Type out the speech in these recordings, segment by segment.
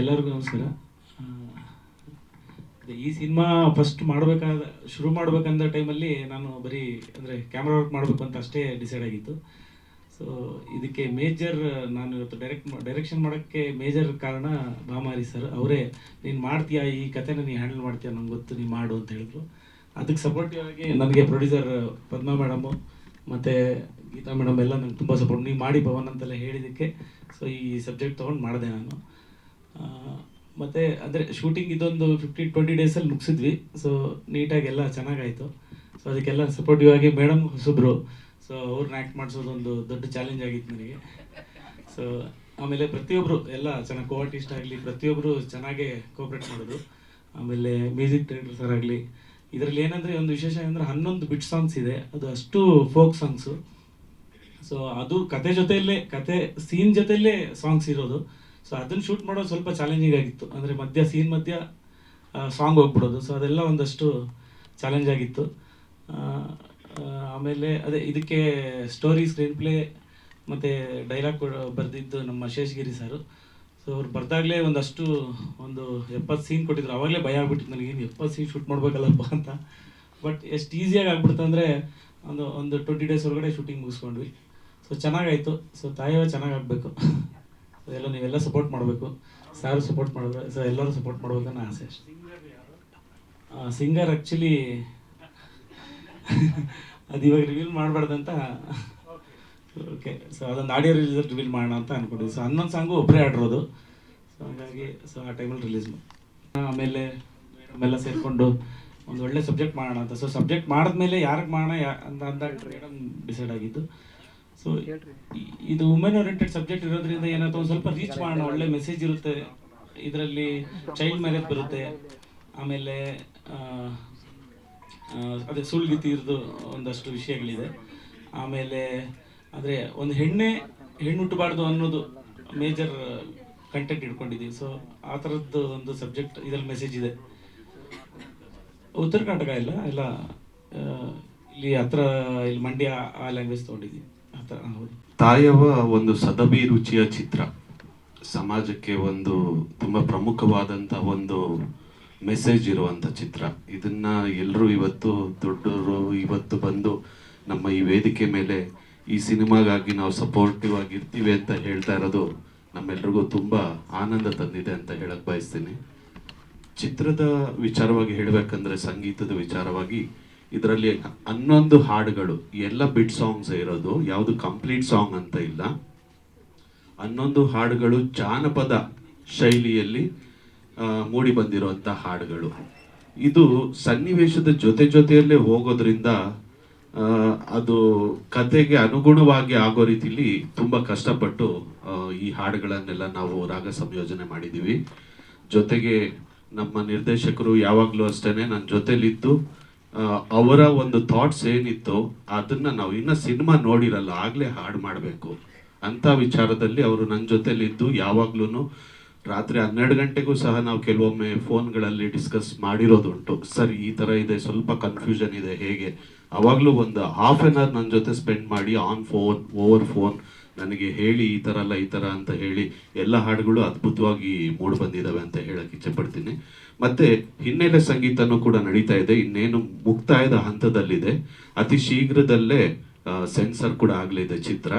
ಎಲ್ಲರಿಗೂ ನಮಸ್ಕಾರ. ಈ ಸಿನಿಮಾ ಫಸ್ಟ್ ಮಾಡಬೇಕಾದ, ಶುರು ಮಾಡಬೇಕಂದ ಟೈಮಲ್ಲಿ ನಾನು ಬರೀ ಅಂದರೆ ಕ್ಯಾಮ್ರಾ ವರ್ಕ್ ಮಾಡಬೇಕು ಅಂತ ಅಷ್ಟೇ ಡಿಸೈಡ್ ಆಗಿತ್ತು. ಸೊ ಇದಕ್ಕೆ ಮೇಜರ್ ನಾನು ಇವತ್ತು ಡೈರೆಕ್ಟ್ ಡೈರೆಕ್ಷನ್ ಮಾಡೋಕ್ಕೆ ಮೇಜರ್ ಕಾರಣ ಭಾಮಾರಿ ಸರ್ ಅವರೇ, ನೀನು ಮಾಡ್ತೀಯಾ? ಈ ಕಥೆನ ನೀನು ಹ್ಯಾಂಡಲ್ ಮಾಡ್ತೀಯಾ? ನಂಗೆ ಗೊತ್ತು ನೀನು ಮಾಡು ಅಂತ ಹೇಳಿದ್ರು. ಅದಕ್ಕೆ ಸಪೋರ್ಟಿವ್ ಆಗಿ ನನಗೆ ಪ್ರೊಡ್ಯೂಸರ್ ಪದ್ಮಾ ಮೇಡಮು ಮತ್ತು ಗೀತಾ ಮೇಡಮ್ ಎಲ್ಲ ನಂಗೆ ತುಂಬ ಸಪೋರ್ಟ್ ನೀವು ಮಾಡಿ ಭವನ್ ಅಂತೆಲ್ಲ ಹೇಳಿದ್ದಕ್ಕೆ ಸೊ ಈ ಸಬ್ಜೆಕ್ಟ್ ತೊಗೊಂಡು ಮಾಡಿದೆ ನಾನು. ಮತ್ತೆ ಅಂದರೆ ಶೂಟಿಂಗ್ ಇದೊಂದು ಫಿಫ್ಟಿ ಟ್ವೆಂಟಿ ಡೇಸಲ್ಲಿ ಮುಗಿಸಿದ್ವಿ. ಸೊ ನೀಟಾಗಿ ಎಲ್ಲ ಚೆನ್ನಾಗಾಯಿತು. ಸೊ ಅದಕ್ಕೆಲ್ಲ ಸಪೋರ್ಟಿವ್ ಆಗಿ ಮೇಡಮ್ ಹೊಸಬ್ರು. ಸೊ ಅವ್ರನ್ನ ಆ್ಯಕ್ಟ್ ಮಾಡಿಸೋದೊಂದು ದೊಡ್ಡ ಚಾಲೆಂಜ್ ಆಗಿತ್ತು ನನಗೆ. ಸೊ ಆಮೇಲೆ ಪ್ರತಿಯೊಬ್ಬರು ಎಲ್ಲ ಚೆನ್ನಾಗಿ ಕೋಆರ್ಟಿಸ್ಟ್ ಆಗಲಿ ಪ್ರತಿಯೊಬ್ಬರು ಚೆನ್ನಾಗೇ ಕೋಆಪ್ರೇಟ್ ಮಾಡೋದು. ಆಮೇಲೆ ಮ್ಯೂಸಿಕ್ ಡೈರೆಕ್ಟರ್ ಸರ್ ಆಗಲಿ. ಇದರಲ್ಲಿ ಏನಂದರೆ ಒಂದು ವಿಶೇಷ ಅಂದರೆ ಹನ್ನೊಂದು ಬಿಟ್ ಸಾಂಗ್ಸ್ ಇದೆ. ಅದು ಅಷ್ಟು ಫೋಕ್ ಸಾಂಗ್ಸು ಸೊ ಅದು ಕತೆ ಜೊತೆಯಲ್ಲೇ, ಕತೆ ಸೀನ್ ಜೊತೆಯಲ್ಲೇ ಸಾಂಗ್ಸ್ ಇರೋದು. ಸೊ ಅದನ್ನ ಶೂಟ್ ಮಾಡೋದು ಸ್ವಲ್ಪ ಚಾಲೆಂಜಿಂಗ್ ಆಗಿತ್ತು. ಅಂದರೆ ಮಧ್ಯ ಸೀನ್ ಮಧ್ಯ ಸಾಂಗ್ ಹೋಗ್ಬಿಡೋದು. ಸೊ ಅದೆಲ್ಲ ಒಂದಷ್ಟು ಚಾಲೆಂಜ್ ಆಗಿತ್ತು. ಆಮೇಲೆ ಅದೇ ಇದಕ್ಕೆ ಸ್ಟೋರಿ ಸ್ಕ್ರೀನ್ ಪ್ಲೇ ಮತ್ತು ಡೈಲಾಗ್ ಬರೆದಿದ್ದು ನಮ್ಮ ಶೇಷಗಿರಿ ಸರು. ಸೊ ಅವ್ರು ಬರ್ದಾಗಲೇ ಒಂದಷ್ಟು ಒಂದು ಎಪ್ಪತ್ತು ಸೀನ್ ಕೊಟ್ಟಿದ್ರು. ಅವಾಗಲೇ ಭಯ ಆಗ್ಬಿಟ್ಟಿತ್ತು ನನಗೇನು ಎಪ್ಪತ್ತು ಸೀನ್ ಶೂಟ್ ಮಾಡಬೇಕಲ್ಲಪ್ಪ ಅಂತ. ಬಟ್ ಎಷ್ಟು ಈಸಿಯಾಗಿ ಆಗ್ಬಿಡ್ತು ಅಂದರೆ ಒಂದು ಒಂದು ಟ್ವೆಂಟಿ ಡೇಸ್ ಒಳಗಡೆ ಶೂಟಿಂಗ್ ಮುಗಿಸ್ಕೊಂಡ್ವಿ. ಸೊ ಚೆನ್ನಾಗಾಯಿತು. ಸೊ ಚೆನ್ನಾಗಿ ಎಲ್ಲ ನೀವೆಲ್ಲ ಸಪೋರ್ಟ್ ಮಾಡಬೇಕು. ಸಾರು ಸಪೋರ್ಟ್ ಮಾಡಿದ್ರೆ, ಸರ್, ಎಲ್ಲರೂ ಸಪೋರ್ಟ್ ಮಾಡಬೇಕು ಅನ್ನೋ ಆಸೆ ಅಷ್ಟೇ. ಸಿಂಗರ್ ಆ್ಯಕ್ಚುಲಿ ಅದು ಇವಾಗ ರಿವೀಲ್ ಮಾಡಬಾರ್ದಂತ ಓಕೆ ಸೊ ಅದೊಂದು ಆಡಿಯೋ ರಿಲೀಸ್ ರಿವೀಲ್ ಮಾಡೋಣ ಅಂತ ಅನ್ಕೊಂಡಿದ್ವಿ. ಸೊ ಹನ್ನೊಂದು ಸಾಂಗು ಒಬ್ಬರೇ ಆಡಿರೋದು ಸೊ ಹಾಗಾಗಿ ಸೊ ಆ ಟೈಮಲ್ಲಿ ರಿಲೀಸ್ ಆಮೇಲೆ ಮೇಡಮ್ ಸೇರಿಕೊಂಡು ಒಂದು ಒಳ್ಳೆ ಸಬ್ಜೆಕ್ಟ್ ಮಾಡೋಣ ಅಂತ. ಸೊ ಸಬ್ಜೆಕ್ಟ್ ಮಾಡಿದ್ಮೇಲೆ ಯಾರಿಗೆ ಮಾಡೋಣ, ಯಾ ಅಂತ ಮೇಡಮ್ ಡಿಸೈಡ್ ಆಗಿದ್ದು. ಸೊ ಇದು ವುಮೆನ್ ಓರಿಯೆಂಟೆಡ್ ಸಬ್ಜೆಕ್ಟ್ ಇರೋದ್ರಿಂದ ಏನಾಯ್ತು? ಒಂದು ಸ್ವಲ್ಪ ರೀಚ್ ಮಾಡೋಣ. ಒಳ್ಳೆ ಮೆಸೇಜ್ ಇರುತ್ತೆ. ಇದರಲ್ಲಿ ಚೈಲ್ಡ್ ಮ್ಯಾರೇಜ್ ಬರುತ್ತೆ. ಆಮೇಲೆ ಅದೇ ಸುಳ್ಗಿತಿ ಇರೋದು ಒಂದಷ್ಟು ವಿಷಯಗಳಿದೆ. ಆಮೇಲೆ ಅಂದರೆ ಒಂದು ಹೆಣ್ಣೆ ಹೆಣ್ಣು ಹುಟ್ಟಬಾರ್ದು ಅನ್ನೋದು ಮೇಜರ್ ಕಂಟೆಂಟ್ ಇಟ್ಕೊಂಡಿದ್ದೀವಿ ಸೊ ಆ ಥರದ್ದು ಒಂದು ಸಬ್ಜೆಕ್ಟ್ ಇದರಲ್ಲಿ ಮೆಸೇಜ್ ಇದೆ. ಉತ್ತರ ಕರ್ನಾಟಕ ಇಲ್ಲ ಎಲ್ಲ ಇಲ್ಲಿ ಹತ್ರ ಇಲ್ಲಿ ಮಂಡ್ಯ ಆ ಲ್ಯಾಂಗ್ವೇಜ್ ತೊಗೊಂಡಿದ್ದೀವಿ ತಾಯವ ಒಂದು ಸದಬಿ ರುಚಿಯ ಚಿತ್ರ. ಸಮಾಜಕ್ಕೆ ಒಂದು ತುಂಬ ಪ್ರಮುಖವಾದಂತ ಒಂದು ಮೆಸೇಜ್ ಇರುವಂತ ಚಿತ್ರ. ಇದನ್ನ ಎಲ್ಲರೂ ಇವತ್ತು ದೊಡ್ಡವರು ಇವತ್ತು ಬಂದು ನಮ್ಮ ಈ ವೇದಿಕೆ ಮೇಲೆ ಈ ಸಿನಿಮಾಗಾಗಿ ನಾವು ಸಪೋರ್ಟಿವ್ ಆಗಿರ್ತೀವಿ ಅಂತ ಹೇಳ್ತಾ ಇರೋದು ನಮ್ಮೆಲ್ರಿಗೂ ತುಂಬ ಆನಂದ ತಂದಿದೆ ಅಂತ ಹೇಳಕ್ ಬಯಸ್ತೀನಿ. ಚಿತ್ರದ ವಿಚಾರವಾಗಿ ಹೇಳಬೇಕಂದ್ರೆ ಸಂಗೀತದ ವಿಚಾರವಾಗಿ ಇದರಲ್ಲಿ ಹನ್ನೊಂದು ಹಾಡುಗಳು, ಎಲ್ಲ ಬಿಟ್ ಸಾಂಗ್ಸ್ ಇರೋದು, ಯಾವುದು ಕಂಪ್ಲೀಟ್ ಸಾಂಗ್ ಅಂತ ಇಲ್ಲ. ಹನ್ನೊಂದು ಹಾಡುಗಳು ಜಾನಪದ ಶೈಲಿಯಲ್ಲಿ ಮೂಡಿ ಬಂದಿರುವಂತ ಹಾಡುಗಳು. ಇದು ಸನ್ನಿವೇಶದ ಜೊತೆ ಜೊತೆಯಲ್ಲೇ ಹೋಗೋದ್ರಿಂದ ಅದು ಕತೆಗೆ ಅನುಗುಣವಾಗಿ ಆಗೋ ರೀತಿಲಿ ತುಂಬಾ ಕಷ್ಟಪಟ್ಟು ಈ ಹಾಡುಗಳನ್ನೆಲ್ಲ ನಾವು ರಾಗ ಸಂಯೋಜನೆ ಮಾಡಿದ್ದೀವಿ ಜೊತೆಗೆ ನಮ್ಮ ನಿರ್ದೇಶಕರು ಯಾವಾಗಲೂ ಅಷ್ಟೇನೆ ನನ್ನ ಜೊತೆಲಿದ್ದು ಅವರ ಒಂದು ಥಾಟ್ಸ್ ಏನಿತ್ತು ಅದನ್ನ ನಾವು ಇನ್ನ ಸಿನಿಮಾ ನೋಡಿರಲ್ಲ, ಆಗ್ಲೇ ಹಾಡು ಮಾಡಬೇಕು. ಅಂತ ವಿಚಾರದಲ್ಲಿ ಅವರು ನನ್ನ ಜೊತೆಲಿದ್ದು ಯಾವಾಗ್ಲೂ ರಾತ್ರಿ ಹನ್ನೆರಡು ಗಂಟೆಗೂ ಸಹ ನಾವು ಕೆಲವೊಮ್ಮೆ ಫೋನ್ಗಳಲ್ಲಿ ಡಿಸ್ಕಸ್ ಮಾಡಿರೋದುಂಟು. ಸರ್, ಈ ತರ ಇದೆ, ಸ್ವಲ್ಪ ಕನ್ಫ್ಯೂಷನ್ ಇದೆ, ಹೇಗೆ? ಅವಾಗ್ಲೂ ಒಂದು ಹಾಫ್ ಆನ್ ಅವರ್ ನನ್ನ ಜೊತೆ ಸ್ಪೆಂಡ್ ಮಾಡಿ ಆನ್ ಫೋನ್ ಓವರ್ ಫೋನ್ ನನಗೆ ಹೇಳಿ ಈ ಥರ ಅಲ್ಲ, ಈ ಥರ ಅಂತ ಹೇಳಿ ಎಲ್ಲ ಹಾಡುಗಳು ಅದ್ಭುತವಾಗಿ ಮೂಡ್ ಬಂದಿದ್ದಾವೆ ಅಂತ ಹೇಳಕ್ಕೆ ಇಚ್ಛೆಪಡ್ತೀನಿ. ಮತ್ತು ಹಿನ್ನೆಲೆ ಸಂಗೀತನೂ ಕೂಡ ನಡೀತಾ ಇದೆ. ಇನ್ನೇನು ಮುಕ್ತಾಯದ ಹಂತದಲ್ಲಿದೆ. ಅತಿ ಶೀಘ್ರದಲ್ಲೇ ಸೆನ್ಸರ್ ಕೂಡ ಆಗಲಿದೆ ಚಿತ್ರ.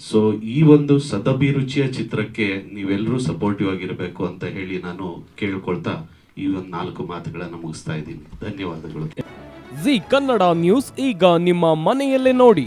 ಸೊ ಈ ಒಂದು ಸದಭಿರುಚಿಯ ಚಿತ್ರಕ್ಕೆ ನೀವೆಲ್ಲರೂ ಸಪೋರ್ಟಿವ್ ಆಗಿರಬೇಕು ಅಂತ ಹೇಳಿ ನಾನು ಕೇಳ್ಕೊಳ್ತಾ ಈ ಒಂದು ನಾಲ್ಕು ಮಾತುಗಳನ್ನು ಮುಗಿಸ್ತಾ ಇದ್ದೀನಿ. ಧನ್ಯವಾದಗಳು. ಜಿ ಕನ್ನಡ ನ್ಯೂಸ್ ಈಗ ನಿಮ್ಮ ಮನೆಯಲ್ಲೇ ನೋಡಿ.